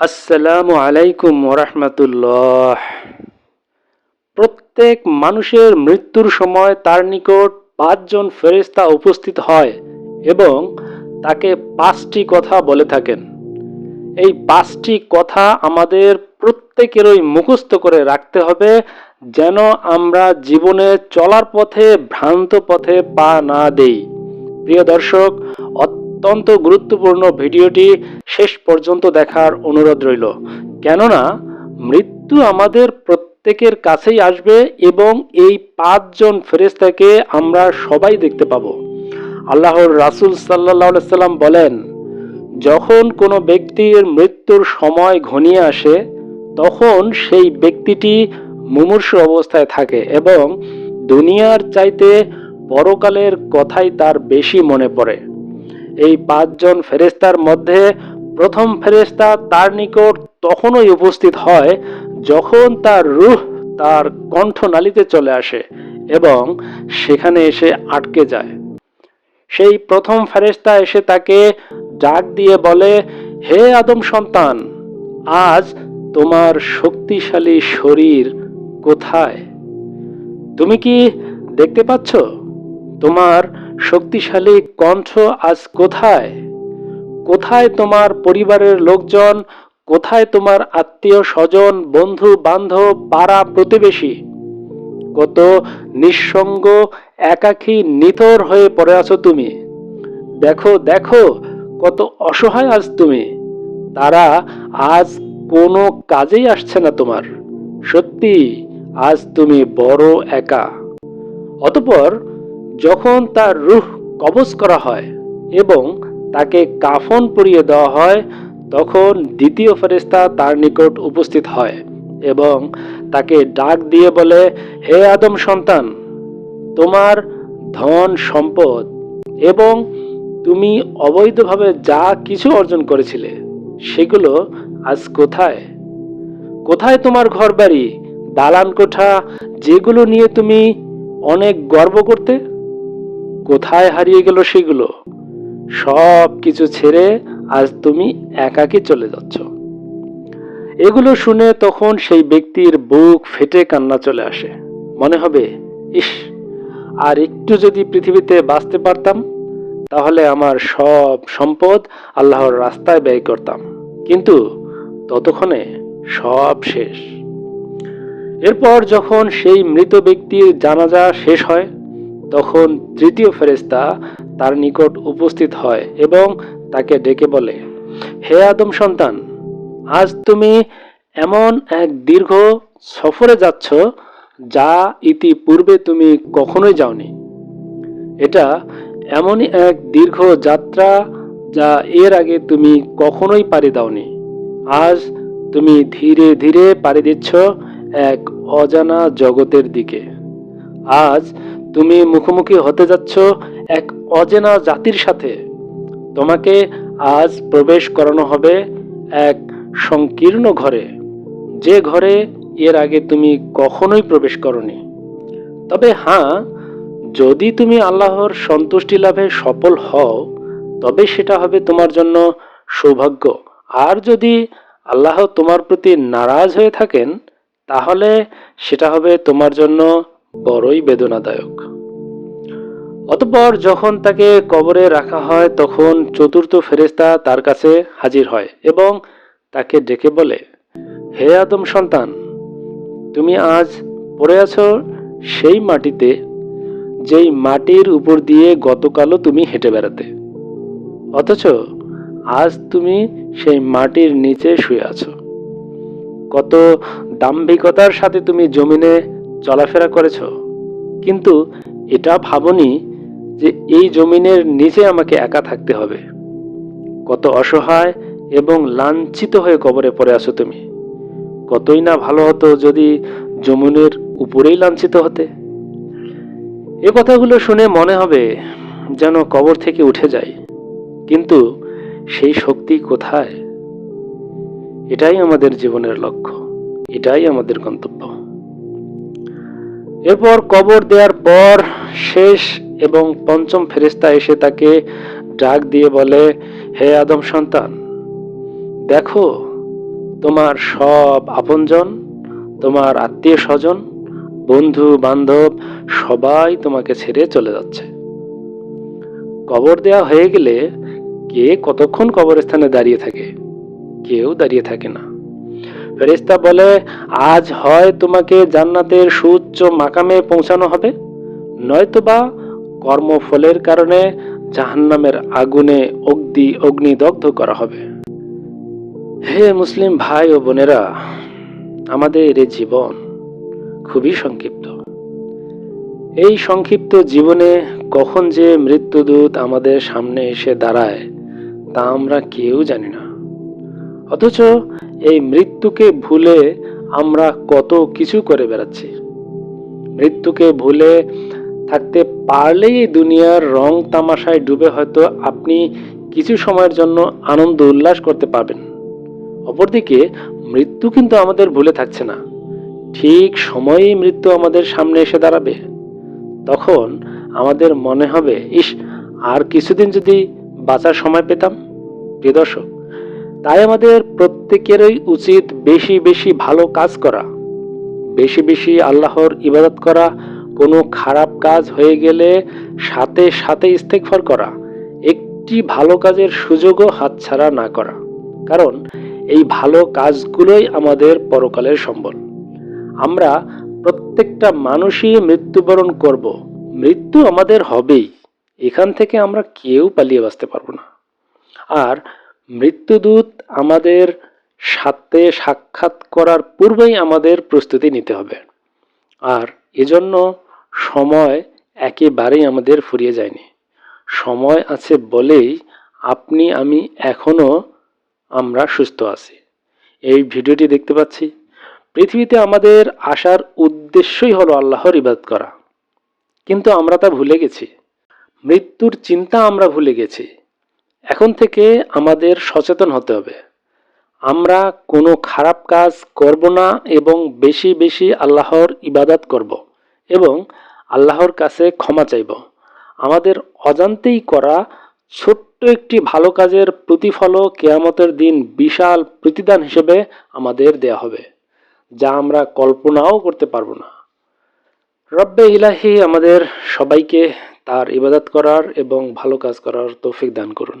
আসসালামু আলাইকুম ওরহমতুল্লাহ। প্রত্যেক মানুষের মৃত্যুর সময় তার নিকট পাঁচজন ফেরেশতা উপস্থিত হয় এবং তাকে পাঁচটি কথা বলে থাকেন। এই পাঁচটি কথা আমাদের প্রত্যেকেরই মুখস্থ করে রাখতে হবে যেন আমরা জীবনে চলার পথে, ভ্রান্ত পথে পা না দেই। প্রিয় দর্শক অত্যন্ত গুরুত্বপূর্ণ ভিডিওটি শেষ পর্যন্ত দেখার অনুরোধ রইল। কেননা, মৃত্যু আমাদের প্রত্যেকের কাছেই আসবে এবং এই পাঁচজন ফেরেস্তাকে আমরা সবাই দেখতে পাবো। আল্লাহর রাসূল সাল্লাহ সাল্লাম বলেন, যখন কোনো ব্যক্তির মৃত্যুর সময় ঘনিয়ে আসে, তখন সেই ব্যক্তিটি মুমূর্ষু অবস্থায় থাকে এবং দুনিয়ার চাইতে পরকালের কথাই তার বেশি মনে পড়ে। এই পাঁচজন ফেরেস্তার মধ্যে প্রথম ফেরেস্তা তার নিকট তখনই উপস্থিত হয় যখন তার রূহ তার কণ্ঠনালীতে চলে আসে এবং সেখানে এসে আটকে যায়। সেই প্রথম ফেরেশতা এসে তাকে ডাক দিয়ে বলে, হে আদম সন্তান, আজ তোমার শক্তিশালী শরীর কোথায়? তুমি কি দেখতে পাচ্ছ? তোমার শক্তিশালী কণ্ঠ আজ কোথায়? কোথায় তোমার পরিবারের লোকজন? কোথায় তোমার আত্মীয় স্বজন, বন্ধু, বান্ধব, পাড়া প্রতিবেশী? কত নিঃসঙ্গ, একাকী, নিথর হয়ে পড়ে আছো তুমি। দেখো দেখো, কত অসহায় আজ তুমি। তারা আজ কোনো কাজেই আসছে না তোমার। সত্যি, আজ তুমি বড় একা। অতপর যখন তার রুহ কবজ করা হয় এবং তাকে কাফন পরিয়ে দেওয়া হয়, তখন দ্বিতীয় ফেরেস্তা তার নিকট উপস্থিত হয় এবং তাকে ডাক দিয়ে বলে, হে আদম সন্তান, তোমার ধন সম্পদ এবং তুমি অবৈধভাবে যা কিছু অর্জন করেছিলে, সেগুলো আজ কোথায়? কোথায় তোমার ঘর বাড়ি দালান কোঠা, যেগুলো নিয়ে তুমি অনেক গর্ব করতে? কোথায় হারিয়ে গেল সেগুলো? সব কিছু ছেড়ে আজ তুমি একাকি চলে যাচ্ছ। এগুলো শুনে তখন সেই ব্যক্তির বুক ফেটে কান্না চলে আসে। মনে হবে, ইস, আর একটু যদি পৃথিবীতে বাঁচতে পারতাম, তাহলে আমার সব সম্পদ আল্লাহর রাস্তায় ব্যয় করতাম। কিন্তু ততক্ষণে সব শেষ। এরপর যখন সেই মৃত ব্যক্তির জানাজা শেষ হয় তখন তৃতীয় ফেরেস্তা তার নিকট উপস্থিত হয় এবং তাকে ডেকে বলে, হে আদম সন্তান, আজ তুমি এমন এক দীর্ঘ সফরে যাচ্ছ যা ইতিপূর্বে তুমি কখনোই যাওনি। এটা এমনই এক দীর্ঘ যাত্রা যা এর আগে তুমি কখনোই পাড়ি দাওনি। আজ তুমি ধীরে ধীরে পাড়ি দিচ্ছ এক অজানা জগতের দিকে। আজ তুমি মুখোমুখি হতে যাচ্ছ এক অজেনা জাতির সাথে। তোমাকে আজ প্রবেশ করানো হবে এক সংকীর্ণ ঘরে। যে ঘরে এর আগে তুমি কখনোই প্রবেশ করনি। তবে হ্যাঁ যদি তুমি আল্লাহর সন্তুষ্টি লাভে সফল হও, তবে সেটা হবে তোমার জন্য সৌভাগ্য। আর যদি আল্লাহ তোমার প্রতি নারাজ হয়ে থাকেন, তাহলে সেটা হবে তোমার জন্য বড়ই বেদনাদায়ক। অতপর যখন তাকে কবরে রাখা হয়, তখন চতুর্থ ফেরেস্তা তার কাছে হাজির হয় এবং তাকে ডেকে বলে, হে আদম সন্তান, তুমি আজ পড়ে আছো সেই মাটিতে, যেই মাটির উপর দিয়ে গতকালও তুমি হেঁটে বেড়াতে। অথচ আজ তুমি সেই মাটির নিচে শুয়ে আছো। কত দাম্ভিকতার সাথে তুমি জমিনে চলাফেরা করেছ। কিন্তু এটা ভাবনি যে এই জমিনের নিচে আমাকে একা থাকতে হবে। কত অসহায় এবং লাঞ্ছিত হয়ে কবরে পড়ে আছো তুমি। কতই না ভালো হতো যদি জমিনের উপরেই লাঞ্ছিত হতে। এ কথাগুলো শুনে মনে হবে যেন কবর থেকে উঠে যায় কিন্তু সেই শক্তি কোথায়? এটাই আমাদের জীবনের লক্ষ্য। এটাই আমাদের গন্তব্য। এরপর কবর দেওয়ার পর শেষ এবং পঞ্চম ফেরিস্তা এসে তাকে ডাক দিয়ে বলে, হে আদম সন্তান, দেখো, তোমার সব আপনজন, তোমার আত্মীয় স্বজন বন্ধু বান্ধব সবাই তোমাকে ছেড়ে চলে যাচ্ছে। কবর দেওয়া হয়ে গেলে কে কতক্ষণ কবরস্থানে দাঁড়িয়ে থাকে? কেউ দাঁড়িয়ে থাকে না। ফেরেশতা বলে, আজ হয় তোমাকে জান্নাতের সুউচ্চ মাকামে পৌঁছানো হবে। নয়তোবা কর্মফলের কারণে জাহান্নামের আগুনে অগ্নি, অগ্নিদগ্ধ করা হবে। হে মুসলিম ভাই ও বোনেরা, আমাদের এই জীবন খুবই সংক্ষিপ্ত। এই সংক্ষিপ্ত জীবনে কখন যে মৃত্যুদূত আমাদের সামনে এসে দাঁড়ায়, তা আমরা কেউ জানি না। অথচ এই মৃত্যুকে ভুলে আমরা কত কিছু করে বেড়াচ্ছি। মৃত্যুকে ভুলে থাকতে পারলেই দুনিয়ার রং তামাশায় ডুবে হয়তো আপনি কিছু সময়ের জন্য আনন্দ উল্লাস করতে পারবেন। অপরদিকে, মৃত্যু কিন্তু আমাদের ভুলে থাকছে না। ঠিক সময়েই মৃত্যু আমাদের সামনে এসে দাঁড়াবে। তখন আমাদের মনে হবে, ইস, আর কিছুদিন যদি বাঁচার সময় পেতাম? প্রিয় দর্শক তাই আমাদের প্রত্যেকেরই উচিত বেশি বেশি ভালো কাজ করা। বেশি বেশি আল্লাহর ইবাদত করা, কোনো খারাপ কাজ হয়ে গেলে সাথে সাথে ইস্তেকফার করা, একটি ভালো কাজের সুযোগও হাতছাড়া না করা। কারণ এই ভালো কাজগুলোই আমাদের পরকালের সম্বল। আমরা প্রত্যেকটা মানুষই মৃত্যুবরণ করব। মৃত্যু আমাদের হবেই। এখান থেকে আমরা কেউ পালিয়ে বাঁচতে পারব না। আর মৃত্যুদূত আমাদের সাথে সাক্ষাৎ করার পূর্বেই আমাদের প্রস্তুতি নিতে হবে। আর এজন্য সময় একেবারেই আমাদের ফুরিয়ে যায়নি। সময় আছে বলেই আপনি, আমি এখনও আমরা সুস্থ আছি। এই ভিডিওটি দেখতে পাচ্ছি। পৃথিবীতে আমাদের আসার উদ্দেশ্যই হলো আল্লাহর ইবাদত করা। কিন্তু আমরা তা ভুলে গেছি। মৃত্যুর চিন্তা আমরা ভুলে গেছি। এখন থেকে আমাদের সচেতন হতে হবে। আমরা কোনো খারাপ কাজ করব না এবং বেশি বেশি আল্লাহর ইবাদত করব এবং আল্লাহর কাছে ক্ষমা চাইব। আমাদের অজান্তেই করা ছোট্ট একটি ভালো কাজের প্রতিফলও কেয়ামতের দিন বিশাল প্রতিদান হিসেবে আমাদের দেয়া হবে, যা আমরা কল্পনাও করতে পারব না। রব্বে ইলাহি আমাদের সবাইকে তার ইবাদত করার এবং ভালো কাজ করার তৌফিক দান করুন।